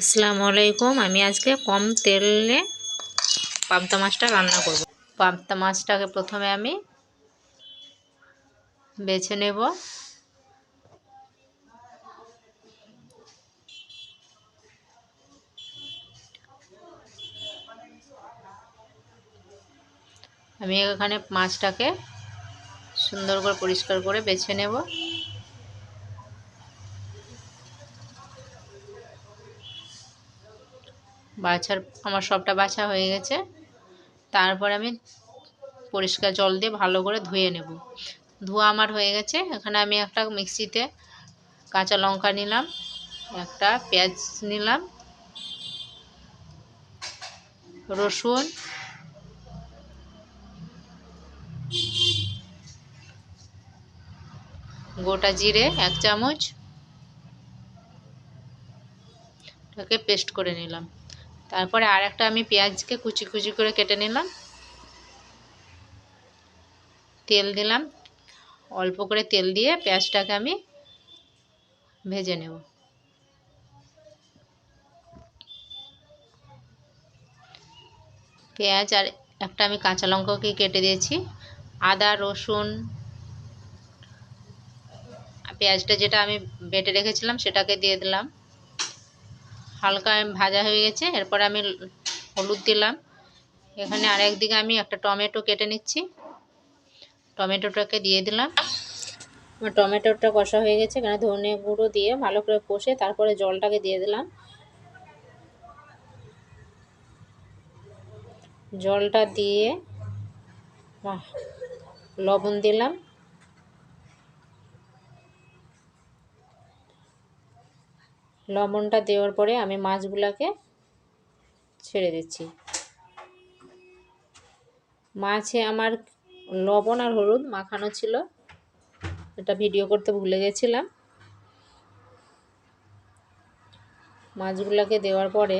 আসসালামু আলাইকুম। আমি আজকে কম তেলে পাবদা মাছটা রান্না করব। পাবদা মাছটাকে প্রথমে আমি বেছে নেব। আমি এখানে মাছটাকে সুন্দর করে পরিষ্কার করে বেছে নেব। বাছার আমার সবটা বাছা হয়ে গেছে। তারপর আমি পরিষ্কার জল দিয়ে ভালো করে ধুয়ে নেব। ধোয়া আমার হয়ে গেছে। এখানে আমি একটা মিক্সিতে কাঁচা লঙ্কা নিলাম, একটা পেঁয়াজ নিলাম, রসুন, গোটা জিরে এক চামচ ওটাকে পেস্ট করে নিলাম। তারপরে আর একটা আমি পেঁয়াজকে কুচি কুচি করে কেটে নিলাম। তেল দিলাম। অল্প করে তেল দিয়ে পেঁয়াজটাকে আমি ভেজে নেব। পেঁয়াজ আর একটা আমি কাঁচা লঙ্কাকে কেটে দিয়েছি। আদা, রসুন, পেঁয়াজটা যেটা আমি বেটে রেখেছিলাম সেটাকে দিয়ে দিলাম। হালকা ভাজা হয়ে গেছে, এরপর আমি হলুদ দিলাম। এখানে আরেক দিকে আমি একটা টমেটো কেটে নিচ্ছি। টমেটোটাকে দিয়ে দিলাম। আমার টমেটোটা কষা হয়ে গেছে, এখানে ধনে গুঁড়ো দিয়ে ভালো করে কষে তারপরে জলটাকে দিয়ে দিলাম। জলটা দিয়ে লবণ দিলাম। লবণটা দেওয়ার পরে আমি মাছগুলোকে ছেড়ে দিচ্ছি। মাছে আমার লবণ আর হলুদ মাখানো ছিল। এটা ভিডিও করতে ভুলে গেছিলাম। মাছগুলোকে দেওয়ার পরে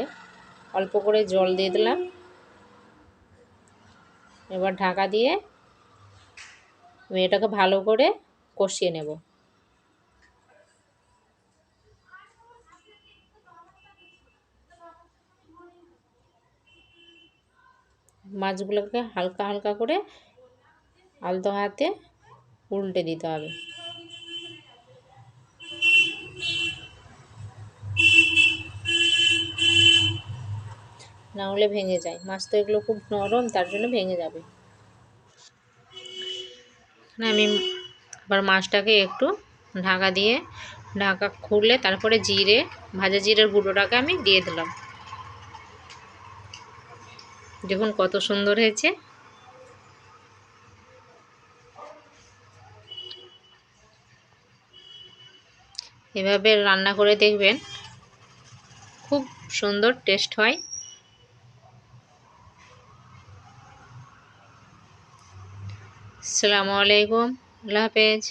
অল্প করে জল দিয়ে দিলাম। এবার ঢাকা দিয়ে আমি এটাকে ভালো করে কষিয়ে নেব। মাছগুলোকে হালকা হালকা করে আলতো হাতে উল্টে দিতে হবে। না হলে ভেঙে যায়। মাছ তো এগুলো খুব নরম, তার জন্য ভেঙে যাবে। আমি আবার মাছটাকে একটু ঢাকা দিয়ে, ঢাকা খুললে তারপরে জিরে, ভাজা জিরের গুঁড়োটাকে আমি দিয়ে দিলাম। দেখুন কত সুন্দর হয়েছে। এভাবে রান্না করে দেখবেন, খুব সুন্দর টেস্ট হয়। আসসালামু আলাইকুম, আল্লাহ হাফেজ।